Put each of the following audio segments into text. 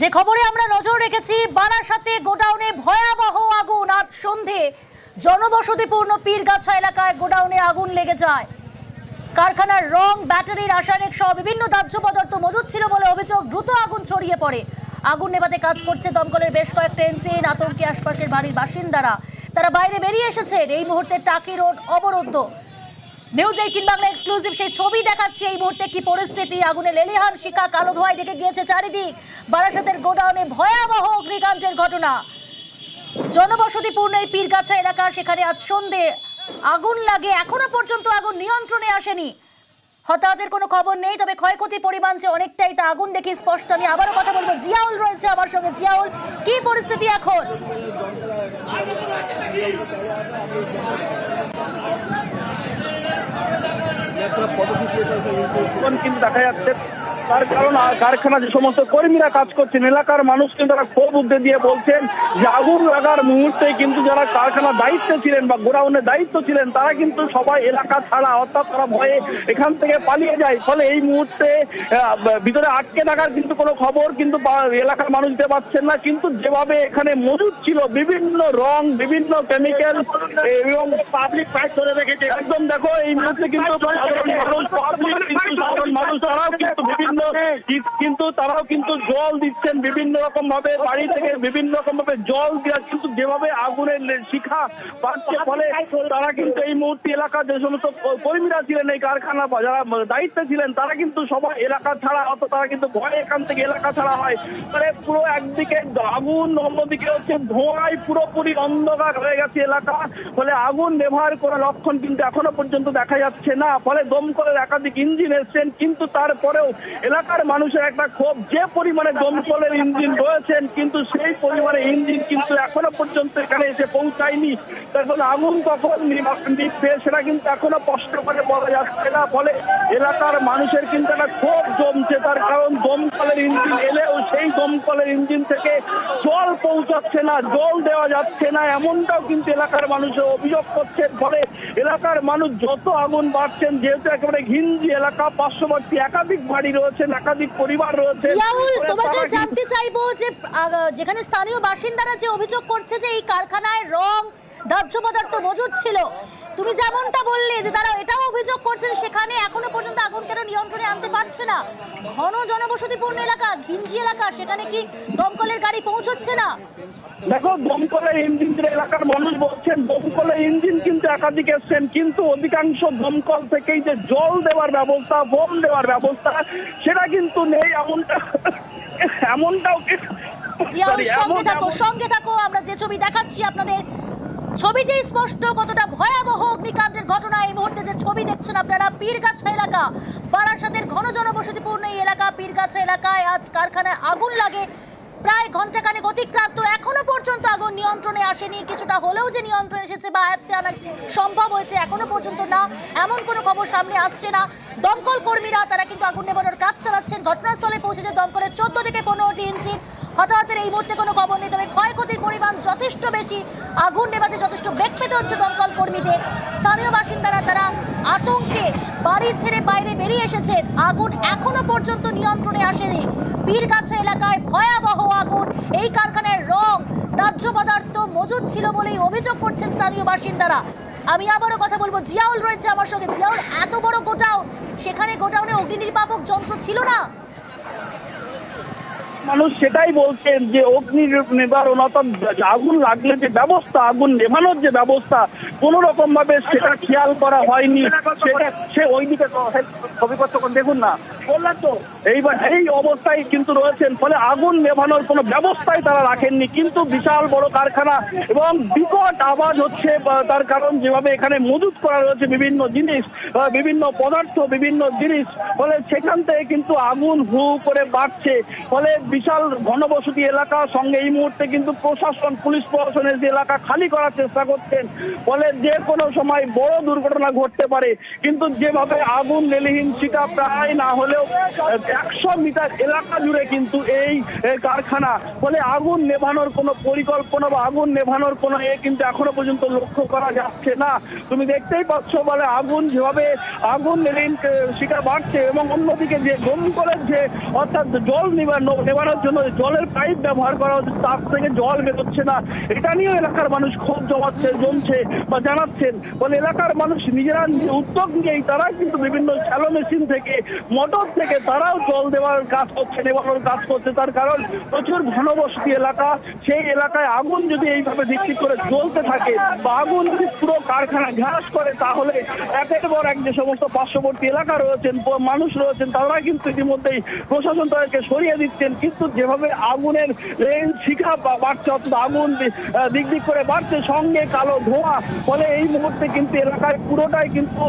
যে খবরে আমরা নজর রেখেছি, বারাসাতে গোডাউনে ভয়াবহ আগুন আজ সন্ধে। জনবসতিপূর্ণ পীরগাছা এলাকায় গোডাউনে আগুন লেগে যায়। কারখানার রং ব্যাটারি রাসায়নিক সহ বিভিন্ন দাহ্য পদার্থ মজুদ ছিল বলে অভিযোগ, দ্রুত আগুন ছড়িয়ে পড়ে। আগুন নেভাতে কাজ করছে দমকলের বেশ কয়েকটা ইঞ্জিন আতঙ্কে আশপাশের বাড়ির বাসিন্দারা। তারা বাইরে বেরিয়ে এসেছেন। এই মুহূর্তে টাকি রোড অবরুদ্ধ। নিউজ এইটিন বাংলা এক্সক্লুসিভ সেই ছবি দেখাচ্ছে এই মুহূর্তে কি পরিস্থিতি? আগুনে লেলিহান শিখা কালো ধোঁয়ায় ডেকে গিয়েছে চারিদিক। বারাসাতের গোডাউনে ভয়াবহ অগ্নিকাণ্ডের ঘটনা। জনবসতিপূর্ণ এই পীরগাছা এলাকা, সেখানে আজ সন্ধে আগুন লাগে। এখনও পর্যন্ত আগুন নিয়ন্ত্রণে আসেনি। হতাহতের কোনো খবর নেই, তবে ক্ষয়ক্ষতির পরিমাণ যে অনেকটাই তা আগুন দেখে স্পষ্ট। আমি আবারও কথা বলব। জিয়াউল রয়েছে আমার সঙ্গে। জিয়াউল, কি পরিস্থিতি এখন? এখন কিন্তু দেখা যাচ্ছে তার কারণ কারখানা যে সমস্ত কর্মীরা কাজ করছেন, এলাকার মানুষ কিন্তু তারা ক্ষোভ উঠে দিয়ে বলছেন যে আগুন লাগার মুহূর্তে কিন্তু যারা কারখানার দায়িত্বে ছিলেন বা গোডাউনের দায়িত্ব ছিলেন, তারা কিন্তু সবাই এলাকা ছাড়া, অর্থাৎ তারা ভয়ে এখান থেকে পালিয়ে যায়। ফলে এই মুহূর্তে ভিতরে আটকে থাকার কিন্তু কোনো খবর কিন্তু এলাকার মানুষ দিতে পারছেন না। কিন্তু যেভাবে এখানে মজুদ ছিল, বিভিন্ন রং, বিভিন্ন কেমিক্যাল এবং পাবলিক পাইপ ধরে রেখেছে। একদম দেখো, এই মুহূর্তে কিন্তু মানুষ, তারাও কিন্তু বিভিন্ন কিন্তু তারাও কিন্তু জল দিচ্ছেন বিভিন্ন রকম ভাবে বাড়ি থেকে বিভিন্ন রকম ভাবে জল দেওয়া কিন্তু যেভাবে আগুনের শিখা বাড়ছে ফলে তারা কিন্তু এই মুহূর্তে এলাকার যে সমস্ত কর্মীরা ছিলেন এই কারখানা যারা দায়িত্বে ছিলেন, তারা কিন্তু সবাই এলাকা ছাড়া, অত তারা কিন্তু ভয়ে এখান থেকে এলাকা ছাড়া হয়। মানে পুরো একদিকে আগুন, অন্যদিকে হচ্ছে ধোঁয়ায় পুরোপুরি অন্ধকার হয়ে গেছে এলাকা। ফলে আগুন ব্যবহার কোনো লক্ষণ কিন্তু এখনও পর্যন্ত দেখা যাচ্ছে না। ফলে দমকলের একাধিক ইঞ্জিন এসছেন, কিন্তু তারপরেও এলাকার মানুষের একটা ক্ষোভ, যে পরিমাণে দমকলের ইঞ্জিন রয়েছেন, কিন্তু সেই পরিমাণে ইঞ্জিন কিন্তু এখনও পর্যন্ত এখানে এসে পৌঁছায়নি। ফলে আগুন কখন নিভবে, সেটা কিন্তু এখনও স্পষ্ট করে বলা যাচ্ছে না। ফলে এলাকার মানুষের কিন্তু একটা ক্ষোভ জমছে, তার কারণ দমকলের ইঞ্জিন এলেও সেই দমকলের ইঞ্জিন থেকে জল পৌঁছাচ্ছে না, জল দেওয়া যাচ্ছে না, এমনটাও কিন্তু এলাকার মানুষ অভিযোগ করছেন। ফলে এলাকার মানুষ যত আগুন বাড়ছেন, যেহেতু একেবারে ঘিঞ্জি এলাকা, পার্শ্ববর্তী একাধিক বাড়ি রয়েছেন একাধিক পরিবার রয়েছে জানতে চাইব যে আহ, যেখানে স্থানীয় বাসিন্দারা যে অভিযোগ করছে যে এই কারখানায় রং দাহ্য পদার্থ মজুদ ছিল তুমি যেমনটা বললে যে তারা এটাও অভিযোগ করছেন সেখানে এখনও আগুন কেন নিয়ন্ত্রণে আনতে পারছে না? ঘন জনবসতিপূর্ণ এলাকা ঘিঞ্জি এলাকা সেখানে কি দমকলের গাড়ি পৌঁছচ্ছে না? দেখো দমকলের ইঞ্জিন এলাকার মানুষ বলছেন দমকলের ইঞ্জিন কিন্তু একাধিক এসছেন কিন্তু অধিকাংশ দমকল থেকেই যে জল দেওয়ার ব্যবস্থা বোম দেওয়ার ব্যবস্থা সেটা কিন্তু নেই এমনটা এমনটাও সঙ্গে থাকো সঙ্গে থাকো আমরা যে ছবি দেখাচ্ছি আপনাদের। ছবিতে স্পষ্ট কতটা ভয়াবহ অগ্নিকাণ্ডের ঘটনা এই মুহূর্তে যে ছবি দেখছেন আপনারা, পীরগাছা এলাকা। বারাসাতের ঘন জনবসতিপূর্ণ এই এলাকা, পীরগাছা এলাকায় আজ কারখানায় আগুন লাগে। প্রায় ঘন্টাখানেক অতিক্রান্ত, এখনও পর্যন্ত আগুন নিয়ন্ত্রণে আসেনি। কিছুটা হলেও যে নিয়ন্ত্রণে এসেছে বা আয়ত্তে আনা সম্ভব হয়েছে, এখনও পর্যন্ত না। এমন কোনো খবর সামনে আসছে না। দমকল কর্মীরা, তারা কিন্তু আগুন নেবানোর কাজ চালাচ্ছেন। ঘটনাস্থলে পৌঁছেছে দমকলের চোদ্দ থেকে পনেরোটি ইঞ্জিন। হতাহতের এই মুহূর্তে কোনো খবর নেই, তবে ক্ষয়ক্ষতির পরিমাণ যথেষ্ট বেশি, আগুন নেভাতে যথেষ্ট বেগ পেতে হচ্ছে দমকল কর্মীদের স্থানীয় বাসিন্দারা তারা আতঙ্কে বাড়ি ছেড়ে বাইরে বেরিয়ে এসেছেন আগুন এখনও পর্যন্ত নিয়ন্ত্রণে আসেনি। পীরগাছা এলাকায় ভয়াবহ আগুন। এই কারখানার রং, দাহ্য পদার্থ মজুদ ছিল বলেই অভিযোগ করছেন স্থানীয় বাসিন্দারা। আমি আবারও কথা বলব, জিয়াউল রয়েছে আমার সঙ্গে। জিয়াউল, এত বড় গোডাউন। সেখানে গোডাউনে অগ্নি নির্বাপক যন্ত্র ছিল না? মানুষ সেটাই বলছেন যে অগ্নি নিবারণ আগুন লাগলে যে ব্যবস্থা, আগুন নেভানোর যে ব্যবস্থা, কোন রকম ভাবে সেটা খেয়াল করা হয়নি। সেটা সে ওইদিকে ছবি দেখুন না। বললাম তো, এইবার এই অবস্থায় কিন্তু রয়েছেন, ফলে আগুন নেভানোর কোনো ব্যবস্থাই তারা রাখেননি। কিন্তু বিশাল বড় কারখানা এবং বিকট আওয়াজ হচ্ছে তার কারণ যেভাবে এখানে মজুত করা রয়েছে বিভিন্ন জিনিস বিভিন্ন পদার্থ, বিভিন্ন জিনিস, ফলে সেখান থেকে কিন্তু আগুন হু করে বাড়ছে। ফলে বিশাল ঘনবসতি এলাকা। সঙ্গে এই মুহূর্তে কিন্তু প্রশাসন, পুলিশ প্রশাসনের যে এলাকা খালি করার চেষ্টা করছেন, ফলে যে কোনো সময় বড় দুর্ঘটনা ঘটতে পারে। কিন্তু যেভাবে আগুন, লেলিহীন সেটা প্রায় না হলেও একশো মিটার এলাকা জুড়ে কিন্তু এই কারখানা। ফলে আগুন নেভানোর কোনো পরিকল্পনা বা আগুন নেভানোর কোনো এ কিন্তু এখনও পর্যন্ত লক্ষ্য করা যাচ্ছে না। তুমি দেখতেই পাচ্ছ বলে আগুন যেভাবে আগুন নেলিন শিকার বাড়ছে এবং অন্যদিকে যে দমকলের যে, অর্থাৎ জল নিবানো নেবানোর জন্য, জলের পাইপ ব্যবহার করা হচ্ছে, তার থেকে জল বেরোচ্ছে না। এটা নিয়েও এলাকার মানুষ ক্ষোভ জমাচ্ছে, জমছে বা জানাচ্ছেন। বলে এলাকার মানুষ নিজেরা নিজে উদ্যোগ নিয়েই তারা কিন্তু বিভিন্ন শ্যালো মেশিন থেকে মোটর থেকে তারাও জল দেওয়ার কাজ করছে, নেবানোর কাজ করছে। তার কারণ প্রচুর ঘনবসতি এলাকা। সেই এলাকায় আগুন যদি এইভাবে ভিত্তি করে জ্বলতে থাকে বা আগুন যদি পুরো কারখানা ঘাস করে, তাহলে একের পর এক যে সমস্ত পার্শ্ববর্তী এলাকা রয়েছেন, মানুষ রয়েছেন তারা কিন্তু ইতিমধ্যেই প্রশাসন তাদেরকে সরিয়ে দিচ্ছেন। কিন্তু যেভাবে আগুনের রেঞ্জ শিখা বাড়ছে অর্থাৎ আগুন দিক দিক করে বাড়ছে সঙ্গে কালো ধোঁয়া ফলে এই মুহূর্তে কিন্তু এলাকায় পুরোটাই কিন্তু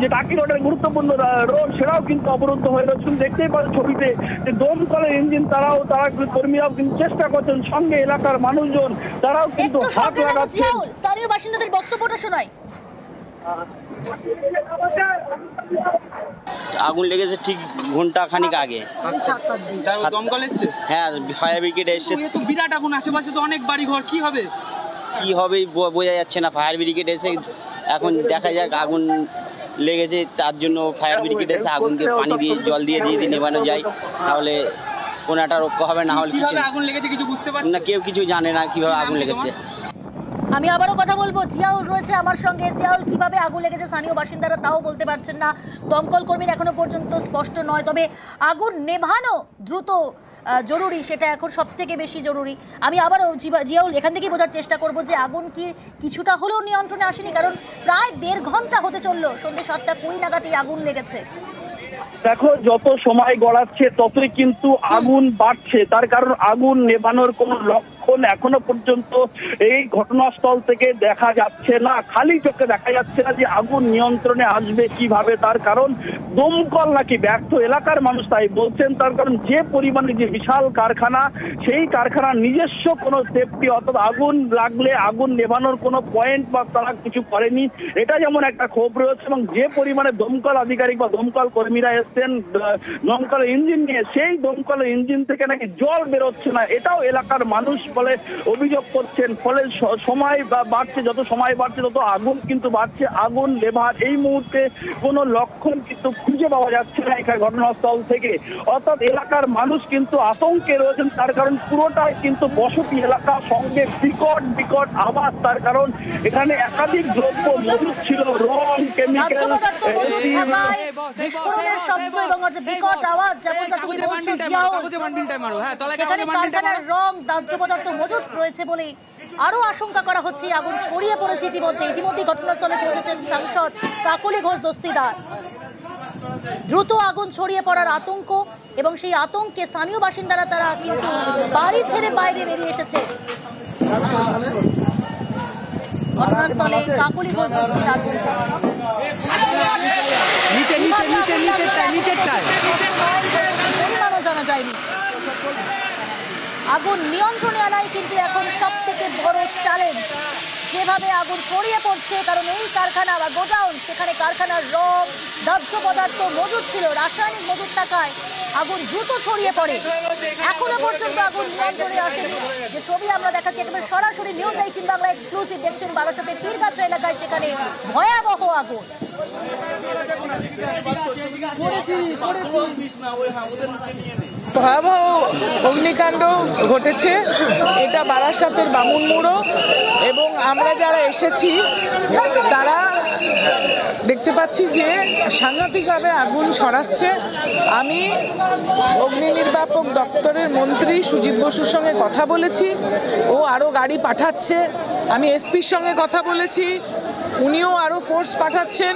যে টাকি রোডের গুরুত্বপূর্ণ রোড সেটাও কিন্তু অবরুদ্ধ হয়ে রয়েছে। দেখতেই পাচ্ছ ছবিতে যে দমকলের ইঞ্জিন তারাও তারা কর্মীরাও কিন্তু চেষ্টা করছেন সঙ্গে এলাকার মানুষজন তারাও কিন্তু হাত জিয়াউল। স্থানীয় বাসিন্দাদের বক্তব্যটা শোনাই। আগুন লেগেছে ঠিক ঘণ্টা খানিক আগে। দমকল এসছে? হ্যাঁ ফায়ার ব্রিগেড এসছে। তো বিরাট আগুন আশেপাশে তো অনেক বাড়ি ঘর কি হবে? কি হবে বোঝা যাচ্ছে না ফায়ার ব্রিগেড এসে এখন দেখা যাক আগুন লেগেছে তার জন্য ফায়ার ব্রিগেড এসে আগুন দিয়ে পানি দিয়ে জল দিয়ে যদি নেবানো যায় তাহলে কোনো একটা রক্ষা হবে না হলে কিছু আগুন লেগেছে কিছু বুঝতে পারছি না কেউ কিছু জানে না কীভাবে আগুন লেগেছে। আমি আবারও কথা বলব, জিয়াউল রয়েছে আমার সঙ্গে। জিয়াউল, কীভাবে আগুন লেগেছে স্থানীয় বাসিন্দারা তাও বলতে পারছেন না। দমকল কর্মীর এখনও পর্যন্ত স্পষ্ট নয়, তবে আগুন নেভানো দ্রুত জরুরি, সেটা এখন সব থেকে বেশি জরুরি। আমি আবারও জিয়াউল, এখান থেকেই বোঝার চেষ্টা করব যে আগুন কি কিছুটা হলেও নিয়ন্ত্রণে আসেনি, কারণ প্রায় দেড় ঘণ্টা হতে চলল সন্ধ্যে সাতটা কুড়ি নাগাদ এই আগুন লেগেছে। দেখো, যত সময় গড়াচ্ছে, ততই কিন্তু আগুন বাড়ছে। তার কারণ আগুন নেভানোর কোনো লক্ষণ এখনও পর্যন্ত এই ঘটনাস্থল থেকে দেখা যাচ্ছে না। খালি চোখে দেখা যাচ্ছে না যে আগুন নিয়ন্ত্রণে আসবে কীভাবে তার কারণ দমকল নাকি ব্যর্থ। এলাকার মানুষ তাই বলছেন তার কারণ যে পরিমাণে যে বিশাল কারখানা সেই কারখানার নিজস্ব কোনো সেফটি অর্থাৎ আগুন লাগলে আগুন নেভানোর কোনো পয়েন্ট বা তারা কিছু করেনি। এটা যেমন একটা ক্ষোভ রয়েছে এবং যে পরিমাণে দমকল আধিকারিক বা দমকল কর্মীরা এসছেন আহ, দমকলের ইঞ্জিন নিয়ে সেই দমকলের ইঞ্জিন থেকে নাকি জল বেরোচ্ছে না। এটাও এলাকার মানুষ বলে অভিযোগ করছেন ফলে সময় বা- বাড়ছে যত সময় বাড়ছে তত আগুন কিন্তু বাড়ছে। আগুন লেভার এই মুহূর্তে কোনো লক্ষণ কিন্তু খুঁজে পাওয়া যাচ্ছে না এখানে ঘটনাস্থল থেকে। অর্থাৎ এলাকার মানুষ কিন্তু আতঙ্কে রয়েছেন তার কারণ পুরোটাই কিন্তু বসতি এলাকা সঙ্গে বিকট বিকট আওয়াজ তার কারণ এখানে একাধিক দ্রব্য মজুদ ছিল রং কেমিক্যাল বিস্ফোরণের শব্দ এবং বিকট আওয়াজ যেমনটা তুমি বলছো জিয়াউল। সেখানে কারখানার রং দাহ্য পদার্থ মজুদ রয়েছে বলে আরও আশঙ্কা করা হচ্ছে আগুন ছড়িয়ে পড়েছে ইতিমধ্যে ইতিমধ্যে ঘটনাস্থলে পৌঁছেছেন সাংসদ কাকলি ঘোষ দস্তিদার দ্রুত আগুন ছড়িয়ে পড়ার আতঙ্ক এবং সেই আতঙ্কে স্থানীয় বাসিন্দারা তারা কিন্তু বাড়ি ছেড়ে বাইরে বেরিয়ে এসেছে ঘটনাস্থলে কাকলি ঘোষ দস্তিদার পৌঁছেছে জানা যায়নি আগুন নিয়ন্ত্রণে আনাই কিন্তু এখন সব থেকে বড় চ্যালেঞ্জ যেভাবে আগুন ছড়িয়ে পড়ছে কারণ এই কারখানা বা গোডাউন সেখানে কারখানার রং দাহ্য পদার্থ মজুদ ছিল রাসায়নিক মজুদ থাকায় আগুন দ্রুত ছড়িয়ে পড়ে। এখনও পর্যন্ত আগুন নিয়ন্ত্রণে আসেনি। যে ছবি আমরা দেখাচ্ছি একেবারে সরাসরি নিউজ এইটিন বাংলা এক্সক্লুসিভ দেখছেন বারাসাতের পীরগাছা এলাকায় সেখানে ভয়াবহ আগুন। ভয়াবহ অগ্নিকাণ্ড ঘটেছে। এটা বারাসাতের বামুন মুড়ো এবং আমরা যারা এসেছি, তারা দেখতে পাচ্ছি যে সাংঘাতিকভাবে আগুন ছড়াচ্ছে। আমি অগ্নি নির্বাপক দপ্তরের মন্ত্রী সুজিত বসুর সঙ্গে কথা বলেছি। ও আরও গাড়ি পাঠাচ্ছে। আমি এসপির সঙ্গে কথা বলেছি। উনিও আরও ফোর্স পাঠাচ্ছেন।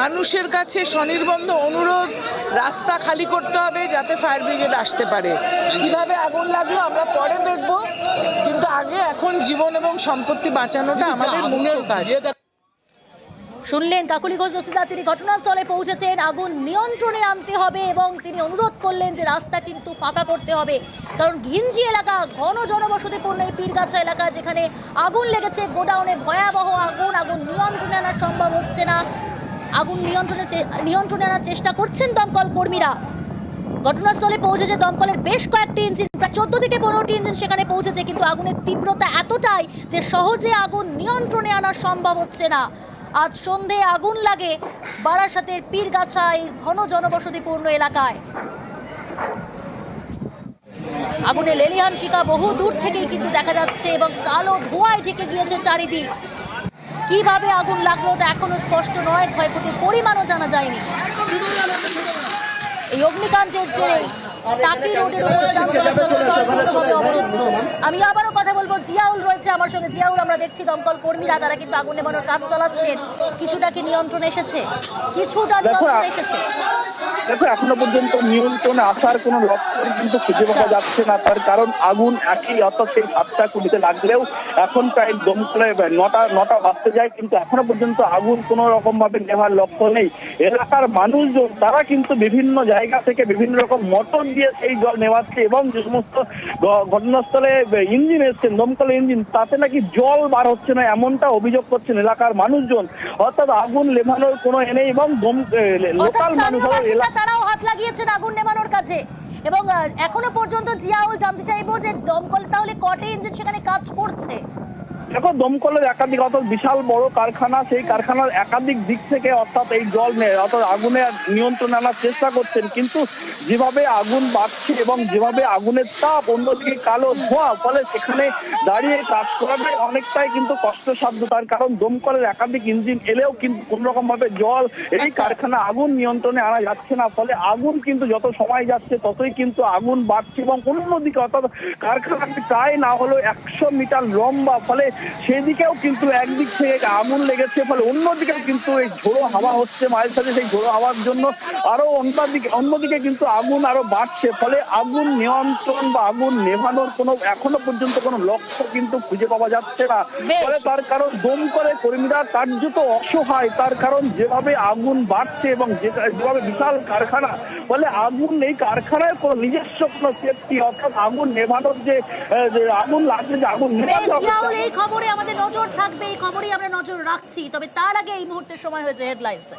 মানুষের কাছে স্বনির্বন্ধ অনুরোধ রাস্তা খালি করতে হবে যাতে ফায়ার ব্রিগেড আসতে পারে। কীভাবে আগুন লাগল আমরা পরে দেখব কিন্তু আগে এখন জীবন এবং সম্পত্তি বাঁচানোটা আমাদের মুখ্য কাজ। শুনলেন কাকুলি ঘোষ দস্তিদার তিনি ঘটনাস্থলে পৌঁছেছেন। আগুন নিয়ন্ত্রণে আনতে হবে এবং তিনি অনুরোধ করলেন যে রাস্তা কিন্তু ফাঁকা করতে হবে। কারণ ঘিঞ্জি এলাকা ঘন জনবসতিপূর্ণ এই পীরগাছা এলাকা যেখানে আগুন লেগেছে। গোডাউনে ভয়াবহ আগুন আগুন নিয়ন্ত্রণে আনা সম্ভব হচ্ছে না। আগুন নিয়ন্ত্রণে নিয়ন্ত্রণে আনার চেষ্টা করছেন দমকল কর্মীরা। ঘটনাস্থলে পৌঁছেছে দমকলের বেশ কয়েকটি ইঞ্জিন, প্রায় চোদ্দ থেকে পনেরোটি ইঞ্জিন সেখানে পৌঁছেছে, কিন্তু আগুনের তীব্রতা এতটাই যে সহজে আগুন নিয়ন্ত্রণে আনা সম্ভব হচ্ছে না। আজ সন্ধে আগুন লাগে বারাসাতের পীরগাছায় ঘন জনবসতিপূর্ণ এলাকায়। আগুনে লেলিহান শিকা বহু দূর থেকেই কিন্তু দেখা যাচ্ছে এবং কালো ধোঁয়ায় ঢেকে গিয়েছে চারিদিক। কীভাবে আগুন লাগল তা এখনও স্পষ্ট নয়। ক্ষয়ক্ষতির পরিমাণও জানা যায়নি। এই অগ্নিকাণ্ডের যে টাকি রোডের উপর যান চলাচল সম্পূর্ণভাবে অবরুদ্ধ। আমি আবারও কথা বলব জিয়াউল রয়েছে আমার সঙ্গে। জিয়াউল আমরা দেখছি দমকল কর্মীরা তারা কিন্তু আগুন নেবানোর কাজ চালাচ্ছেন। কিছুটা কি নিয়ন্ত্রণ এসেছে? কিছুটা নিয়ন্ত্রণ এসেছে? দেখো এখনও পর্যন্ত নিয়ন্ত্রণে আসার কোনো লক্ষণ কিন্তু খুঁজে পাওয়া আচ্ছা। যাচ্ছে না। তার কারণ আগুন একই অর্থাৎ সেই সাতটা কুড়িতে লাগলেও এখন প্রায় দমকলে নটা নটা বাজতে যায় কিন্তু এখনও পর্যন্ত আগুন কোনো রকম ভাবে নেভার লক্ষ্য নেই। এলাকার মানুষজন তারা কিন্তু বিভিন্ন জায়গা থেকে বিভিন্ন রকম মোটর দিয়ে সেই জল নেওয়াচ্ছে এবং যে সমস্ত ঘটনাস্থলে ইঞ্জিন এসছেন দমকলের ইঞ্জিন তাতে নাকি জল বার হচ্ছে না এমনটা অভিযোগ করছেন এলাকার মানুষজন। অর্থাৎ আগুন নেভানোর কোনো এ নেই এবং দম লোকাল মানুষ এলাকা তারাও হাত লাগিয়েছেন আগুন নেবানোর কাজে। এবং এখনও পর্যন্ত জিয়াউল জানতে চাইব যে দমকল তাহলে কটে ইঞ্জিন সেখানে কাজ করছে? দেখো দমকলের একাধিক অর্থাৎ বিশাল বড় কারখানা সেই কারখানার একাধিক দিক থেকে অর্থাৎ এই জল নেই অর্থাৎ আগুনে নিয়ন্ত্রণ আনার চেষ্টা করছেন কিন্তু যেভাবে আগুন বাড়ছে এবং যেভাবে আগুনের তাপ অন্যদিকে কালো ধোঁয়া ফলে সেখানে দাঁড়িয়ে কাজ করাটাই অনেকটাই কিন্তু কষ্টসাধ্য তার কারণ দমকলের একাধিক ইঞ্জিন এলেও কিন্তু কোন রকম ভাবে জল এই আচ্ছা। কারখানা আগুন নিয়ন্ত্রণে আনা যাচ্ছে না ফলে আগুন কিন্তু যত সময় যাচ্ছে ততই কিন্তু আগুন বাড়ছে এবং অন্যদিকে অর্থাৎ কারখানাটি প্রায় না হলেও একশো মিটার লম্বা ফলে সেদিকেও কিন্তু একদিক থেকে আগুন লেগেছে ফলে অন্যদিকেও কিন্তু এই ঝোড়ো হাওয়া হচ্ছে মাঝে সাথে সেই ঝোড়ো হাওয়ার জন্য আরও অন্যদিকে অন্যদিকে কিন্তু আগুন আরও বাড়ছে ফলে আগুন নিয়ন্ত্রণ বা আগুন নেভানোর কোনো এখনও পর্যন্ত কোনো লক্ষ্য কিন্তু খুঁজে পাওয়া যাচ্ছে না। ফলে তার কারণ দমকলের কর্মীরা কার্যত অসহায় তার কারণ যেভাবে আগুন বাড়ছে এবং যেভাবে বিশাল কারখানা ফলে আগুন এই কারখানায় কোনো নিজস্ব কোনো সেফটি অর্থাৎ আগুন নেভানোর যে আগুন লাগছে যে আগুন বেশ খবরে আমাদের নজর থাকবে, এই খবরেই আমরা নজর রাখছি। তবে তার আগে এই মুহূর্তের সময় হয়েছে হেডলাইন্সে।